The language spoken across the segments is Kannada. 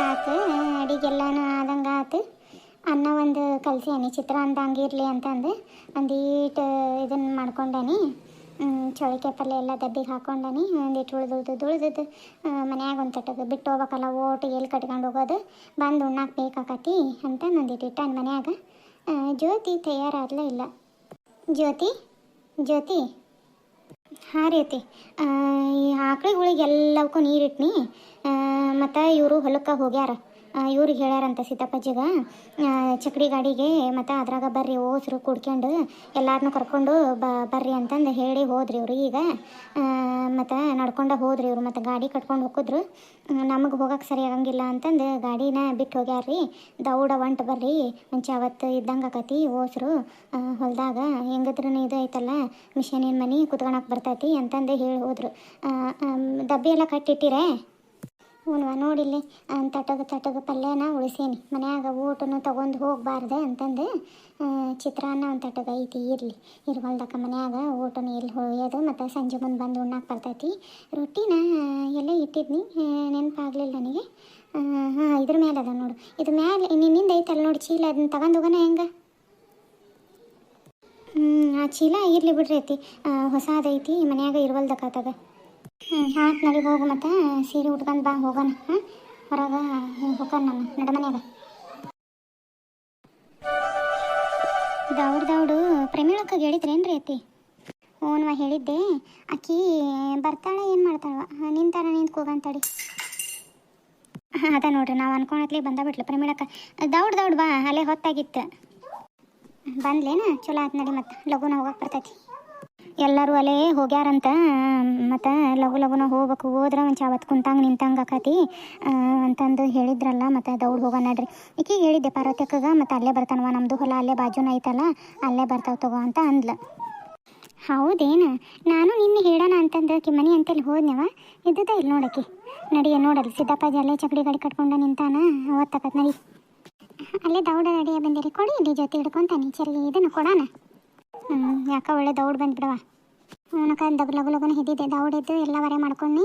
ಆತು ಅಡಿಗೆಲ್ಲನೂ ಆದಂಗೆ ಆತು. ಅನ್ನ ಒಂದು ಕಲ್ಸ್ಯಾನಿ ಚಿತ್ರಾನ್ನ ಹಂಗಿರ್ಲಿ ಅಂತಂದು ಒಂದೀಟು ಇದನ್ನು ಮಾಡ್ಕೊಂಡಾನಿ. ಚೌಳಿಕಾಯಿ ಪಲ್ಯ ಎಲ್ಲ ಡಬ್ಬಿಗೆ ಹಾಕೊಂಡಾನಿ. ಒಂದಿಟ್ಟು ಉಳ್ದುಳ್ದು ಉಳ್ದದ್ದು ಮನ್ಯಾಗ ಒಂದು ತಟ್ಟದು ಬಿಟ್ಟು ಹೋಗ್ಬೇಕಲ್ಲ ಓಟು ಎಲ್ಲಿ ಕಟ್ಕೊಂಡು ಹೋಗೋದು? ಬಂದು ಉಣ್ಣಾಕ ಬೇಕಾಕತಿ ಅಂತ ಒಂದಿಟ್ಟು ಇಟ್ಟಾನ ಮನ್ಯಾಗ. ಜ್ಯೋತಿ ತಯಾರಾಗಲೇ ಇಲ್ಲ. ಜ್ಯೋತಿ? ಜ್ಯೋತಿ? ಹಾಂ ರೀತಿ ಅತ್ತಿ ಆ, ಈ ಆಕಳುಗಳಿಗೆ ಎಲ್ಲವಕ್ಕೂ ನೀರಿಟ್ನಿ ಮತ್ತು ಇವರು ಹೊಲಕ್ಕೆ ಹೋಗ್ಯಾರ. ಇವ್ರಿಗೆ ಹೇಳ್ಯಾರಂತ ಸೀತಾಪ್ಪಜ್ಜಿಗ ಆ, ಚಕ್ಡಿ ಗಾಡಿಗೆ ಮತ್ತು ಅದ್ರಾಗ ಬರ್ರಿ ಓಸ್ರು ಕುಡ್ಕೊಂಡು ಎಲ್ಲಾರನ್ನೂ ಕರ್ಕೊಂಡು ಬ ಬರ್ರಿ ಅಂತಂದು ಹೇಳಿ ಹೋದ್ರಿ ಇವರು ಈಗ. ಮತ್ತು ನಡ್ಕೊಂಡು ಹೋದ್ರಿ ಇವರು ಮತ್ತು ಗಾಡಿ ಕಟ್ಕೊಂಡು ಹೋಗಿದ್ರು ನಮಗೆ ಹೋಗಕ್ಕೆ ಸರಿ ಆಗಂಗಿಲ್ಲ ಅಂತಂದು ಗಾಡಿನ ಬಿಟ್ಟು ಹೋಗ್ಯಾರ್ರಿ. ದೌಡ ಒಂಟು ಬರ್ರಿ ಮುಂಚೆ ಅವತ್ತು ಇದ್ದಂಗೆ ಆಕತಿ ಓಸ್ರು ಹೊಲದಾಗ ಹೆಂಗದ್ರೂ ಇದು ಐತಲ್ಲ ಮಿಷನಿನ ಮನೆ ಕುತ್ಕೊಳಕ್ಕೆ ಬರ್ತೈತಿ ಅಂತಂದು ಹೇಳಿ ಹೋದ್ರು. ಡಬ್ಬಿ ಎಲ್ಲ ಕಟ್ಟಿಟ್ಟಿರೇ? ಹ್ಞೂ ನೋಡಿಲ್ಲಿ ತಟಗ ತಟಗ ಪಲ್ಯನ ಉಳಿಸೇನಿ. ಮನ್ಯಾಗ ಊಟನು ತೊಗೊಂಡು ಹೋಗಬಾರ್ದೆ ಅಂತಂದು ಚಿತ್ರಾನ್ನ ಒಂದು ತಟಗ ಐತಿ, ಇರಲಿ. ಇರ್ವಲ್ದಕ್ಕ ಮನ್ಯಾಗ ಊಟನು ಎಲ್ಲಿ ಹೊಯ್ಯೋದು, ಮತ್ತು ಸಂಜೆ ಮುಂದೆ ಬಂದು ಉಣ್ಣಾಕ ಬರ್ತೈತಿ. ರೊಟ್ಟಿನ ಎಲ್ಲ ಇಟ್ಟಿದ್ನಿ ನೆನಪಾಗಲಿಲ್ಲ ನನಗೆ? ಹಾಂ, ಇದ್ರ ಮೇಲೆ ಅದ ನೋಡು. ಇದು ಮ್ಯಾಲೆ, ನಿನ್ನಿಂದ ಐತಲ್ಲ ನೋಡಿ, ಚೀಲ, ಅದನ್ನ ತಗೊಂಡು ಹೋಗೋಣ ಹೆಂಗೆ? ಹ್ಞೂ ಆ, ಚೀಲ ಇರಲಿ ಐತಿ ಹೊಸದೈತಿ ಮನ್ಯಾಗ ಇರ್ವಲ್ದಕ್ಕತ್ತದ ಹ್ಞೂ ಹಾಕಿ ನಡಿ ಹೋಗು ಮತ್ತೆ, ಸೀರೆ ಉಟ್ಕೊಂಡು ಬಾ, ಹೋಗೋಣ, ಹಾಂ? ಹೊರಗೆ ಹೋಗೋಣ ನಾನು ನಡಮನ್ಯಾಗ ದೌಡ್ ದೌಡು ಪ್ರೇಮಿಳಕ್ಕ ಹೇಳಿದ್ರೇನ್ರಿ ಐತಿ ಓನ್ವ ಹೇಳಿದ್ದೆ. ಅಕ್ಕಿ ಬರ್ತಾಳೆ, ಏನು ಮಾಡ್ತಾಳವ? ನಿಂತಾರ ನಿಂತ್ಕೋಗಂತಡಿ ಅದ ನೋಡ್ರಿ, ನಾವು ಅನ್ಕೊಳತ್ಲಿ ಬಂದ ಬಿಟ್ಲು ಪ್ರೇಮಿಳಕ್ಕ. ದೌಡ್ ದೌಡ್ ಬಾ, ಅಲ್ಲೇ ಹೊತ್ತಾಗಿತ್ತು. ಬಂದ್ಲೇನ? ಚಲೋ ಆಯ್ತು ನಡಿ ಮತ್ತೆ ಲಘುನ ಹೋಗಕ್ಕೆ ಬರ್ತೈತಿ. ಎಲ್ಲರೂ ಅಲ್ಲೇ ಹೋಗ್ಯಾರಂತ, ಮತ್ತು ಲಘು ಲಘುನ ಹೋಗ್ಬೇಕು, ಹೋದ್ರೆ ಒಂದು ಚಾವತ್ ಕುಂತಂಗೆ ನಿಂತಂಗೆ ಆಕತಿ. ಅಂತಂದು ಹೇಳಿದ್ರಲ್ಲ, ಮತ್ತು ದೌಡ್ ಹೋಗೋಣ ನಡ್ರಿ. ಈಕಿಗೆ ಹೇಳಿದ್ದೆ ಪಾರ್ವತ್ಯಕ್ಕಗ, ಮತ್ತು ಅಲ್ಲೇ ಬರ್ತಾನವ ನಮ್ಮದು ಹೊಲ ಅಲ್ಲೇ ಬಾಜುನ ಐತಲ್ಲ, ಅಲ್ಲೇ ಬರ್ತಾವೆ ತಗೋ ಅಂತ ಅಂದ್ಲು. ಹೌದೇನು? ನಾನು ನಿನ್ನೆ ಹೇಳೋಣ ಅಂತಂದು ಆಕಿ ಮನೆ ಅಂತೇಳಿ ಹೋದ್ನವ ಇದ್ದದ ಇಲ್ಲಿ ನೋಡಕ್ಕೆ ನಡಿಯ ನೋಡಲ್ಲಿ, ಸಿದ್ದಪ್ಪಾಜಿ ಅಲ್ಲೇ ಚಕಡಿ ಗಾಡಿ ಕಟ್ಕೊಂಡು ನಿಂತಾನ ಅವತ್ತಕತ್ ನಡಿ. ಅಲ್ಲೇ ದೌಡ ನಡಿಯ ಬಂದಿರಿ, ಕೊಡಿ ಇಲ್ಲಿ ಜೊತೆ ಹಿಡ್ಕೊಂತಾನೆ ಚೆಲ್ಲಿ ಇದನ್ನು ಕೊಡೋಣ ಹ್ಞೂ ಯಾಕ ಒಳ್ಳೆ ದೌಡ್ ಬಂದ್ಬಿಡವ? ಅವನಕ ದಗ್ ಲಗು ಲಗುನ ಹಿದ್ದಿದ್ದೆ ದೌಡಿದ್ದು ಎಲ್ಲ ವರೆ ಮಾಡ್ಕೊಂಡು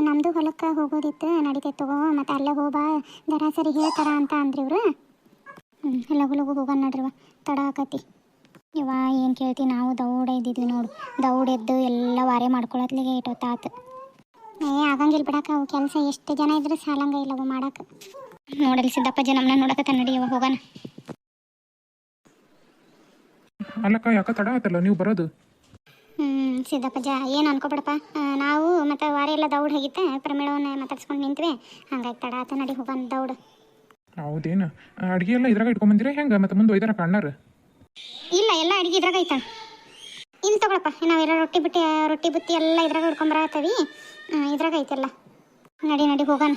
ನಮ್ಮದು ಹೊಲಕ್ಕೆ ಹೋಗೋದಿತ್ತು. ನಡೀತೈತೆ ತಗೋ, ಮತ್ತು ಅಲ್ಲೇ ಹೋಗ್ಬಾ ದರ ಸರಿ ಹೇಳ್ತಾರ ಅಂತ ಅಂದ್ರಿ ಇವರು. ಲಗು ಲಗು ಹೋಗೋಣ ನಡ್ರಿವ. ತಡ ಆಕತಿ. ಇವ ಏನು ಕೇಳ್ತಿ? ನಾವು ದೌಡ ಇದ್ದಿದ್ವಿ ನೋಡು. ದೌಡ್ ಎದ್ದು ಎಲ್ಲ ವಾರೆ ಮಾಡ್ಕೊಳತ್ಲಿಗೆ ಇಟ್ಟೊತ್ತಾತು ಏ ಆಗಂಗಿಲ್ಲ ಬಿಡಕ್ಕ ಅವು ಕೆಲಸ ಎಷ್ಟು ಜನ ಇದ್ರೆ ಸಾಲಂಗ ಇಲ್ಲ ಅವು ಮಾಡಕ್ಕೆ ನೋಡಲಿ ಸಿದ್ದಪ್ಪ ನಮ್ಮನ್ನ ನೋಡಕತ್ತ ನಡಿಯವ ಹೋಗೋಣ ಅಲ್ಲಕ್ಕ ಯಾಕ ತಡ ಆತಲ್ಲ ನೀವು ಬರೋದು? ಹ್ಮ್ ಸಿದ್ದಪ್ಪಜ್ಜ ಏನು ಅನ್ಕೋಬೇಡಪ್ಪ. ಆ, ನಾವು ಮತ್ತೆ ವಾರ ಎಲ್ಲ ದೌಡ್ ಹೋಗಿತ್ತೆ ಪ್ರಮೇಳವನ್ನ ಮಾತಾಡ್ಸ್ಕೊಂಡು ನಿಂತ್ವಿ. ಹಂಗಾಗಿ ತಡ ಆತ ನಡಿ ಹೋಗೋಣ ದೌಡ್. ಹೌದೇನು? ಅಡುಗೆ ಎಲ್ಲ ಇದ್ರಾಗ ಇಟ್ಕೊಂಬಂದಿರ ಹೆಂಗೆ? ಮತ್ತೆ ಮುಂದೆ ಒಯ್ದಾರ ಕಣ್ಣಾರ? ಇಲ್ಲ ಎಲ್ಲ ಅಡಿಗೆ ಇದ್ರಾಗ ಐತ ಇನ್ನು ತಗೊಳಪ್ಪ ನಾವೆಲ್ಲ ರೊಟ್ಟಿ ಬಿಟ್ಟಿ ರೊಟ್ಟಿ ಬುತ್ತಿ ಎಲ್ಲ ಇದ್ರಾಗ ಹಿಡ್ಕೊಂಬರತ್ತವಿ ಇದ್ರಾಗ ಐತೆಲ್ಲ ನಡಿ ನಡಿ ಹೋಗೋಣ